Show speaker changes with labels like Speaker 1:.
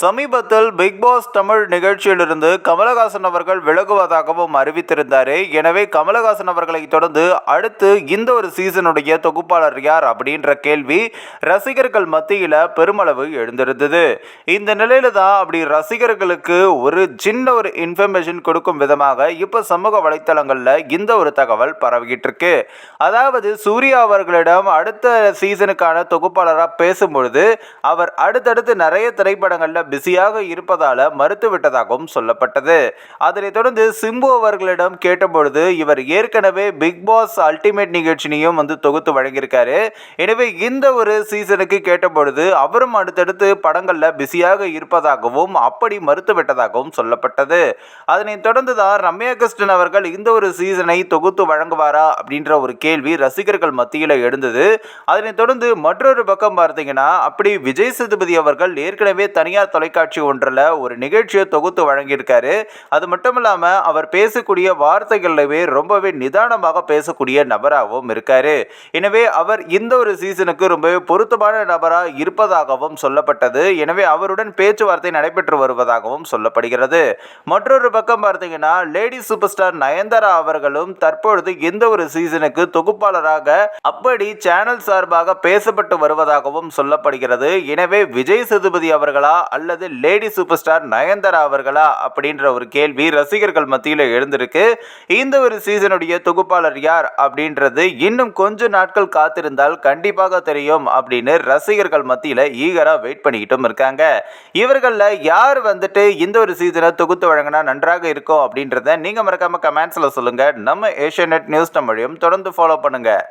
Speaker 1: சமீபத்தில் big pass Tamil நிகழ்ச்சியிலிருந்து கமலஹாசன் அவர்கள் விலகுவதாகவும் அறிவித்திருந்தார். எனவே கமலஹாசன் அவர்களை தொடர்ந்து அடுத்து இந்த ஒரு சீசனுடைய தொகுப்பாளர் யார் அப்படின்ற கேள்வி ரசிகர்கள் மத்தியில் பெருமளவு எழுந்திருந்தது. இந்த நிலையில தான் அப்படி ரசிகர்களுக்கு ஒரு சின்ன ஒரு இன்ஃபர்மேஷன் கொடுக்கும் விதமாக இப்போ சமூக வலைத்தளங்களில் இந்த ஒரு தகவல் பரவிக்கிட்டு இருக்கு அதாவது சூர்யா அவர்களிடம் அடுத்த சீசனுக்கான தொகுப்பாளராக பேசும்பொழுது அவர் அடுத்தடுத்து நிறைய திரைப்படங்களில் பிஸியாக இருப்பதால மறுத்து விட்டதாகவும் சொல்லப்பட்டது. அதனைத் தொடர்ந்து சிம்பு அவர்களிடம் கேட்டபொழுது இவர் ஏற்கனவே பிக் பாஸ் அல்டிமேட் நிகழ்ச்சியையும் வந்து தொகுத்து வழங்கியிருக்காரு. எனவே இந்த ஒரு சீசனுக்கு கேட்டபொழுது அவரும் அடுத்தடுத்து படங்களில் பிஸியாக இருப்பதாகவும் அப்படி மறுத்து விட்டதாகவும் சொல்லப்பட்டது. அதனைத் தொடர்ந்து தான் ரம்யா கிருஷ்ணன் அவர்கள் இந்த ஒரு சீசனை தொகுத்து வழங்குவாரா அப்படின்ற ஒரு கேள்வி ரசிகர்கள் மத்தியில் எழுந்தது. அதனைத் தொடர்ந்து மற்றொரு பக்கம் பார்த்தீங்கன்னா அப்படி விஜய் சேதுபதி அவர்கள் ஏற்கனவே தனியார் தொலைக்காட்சி ஒன்றில் ஒரு நிகழ்ச்சியை தொகுத்து வழங்கியிருக்காரு. அது மட்டும் இல்லாமல் அவர் பேசக்கூடிய வார்த்தைகளவே ரொம்பவே நிதானமாக பேசக்கூடிய நபராகவும் இருக்காரு. எனவே அவர் இந்த ஒரு சீசனுக்கு ரொம்பவே பொருத்தமான நபராக இருப்பதாகவும் சொல்லப்பட்டது. எனவே அவருடன் பேச்சுவார்த்தை நடைபெற்று வருவதாகவும் சொல்லப்படுகிறது. மற்றொரு பக்கம் பார்த்தீங்கன்னா லேடி சூப்பர் ஸ்டார் நயன்தாரா அவர்களும் தற்பொழுது இந்த ஒரு சீசனுக்கு தொகுப்பாளராக அப்படி சேனல் சார்பாக பேசப்பட்டு வருவதாகவும் சொல்லப்படுகிறது. எனவே விஜய் சேதுபதி அவர்களா அல்லது லேடி சூப்பர் ஸ்டார் நயன்தாரா அவர்களா அப்படின்ற ஒரு கேள்வி ரசிகர்கள் மத்தியில் எழுந்திருக்கு. இந்த ஒரு சீசனுடைய தொகுப்பாளர் யார் அப்படின்றது இன்னும் கொஞ்ச நாட்கள் காத்திருந்தால் கண்டிப்பாக தெரியும் அப்படின்னு ரசிகர்கள் மத்தியில் ஈகராக வெயிட் பண்ணிக்கிட்டும் இருக்காங்க. இவர்களில் யார் வந்துட்டு இந்த ஒரு சீசனை தொகுத்து வழங்கினா நன்றாக இருக்கும் அப்படின்றத நீங்கள் மறக்காமல் கமெண்ட்ஸில் சொல்லுங்கள் நம்ம ஏஷியா நியூஸ் தமிழையும் தொடர்ந்து ஃபாலோ பண்ணுங்கள்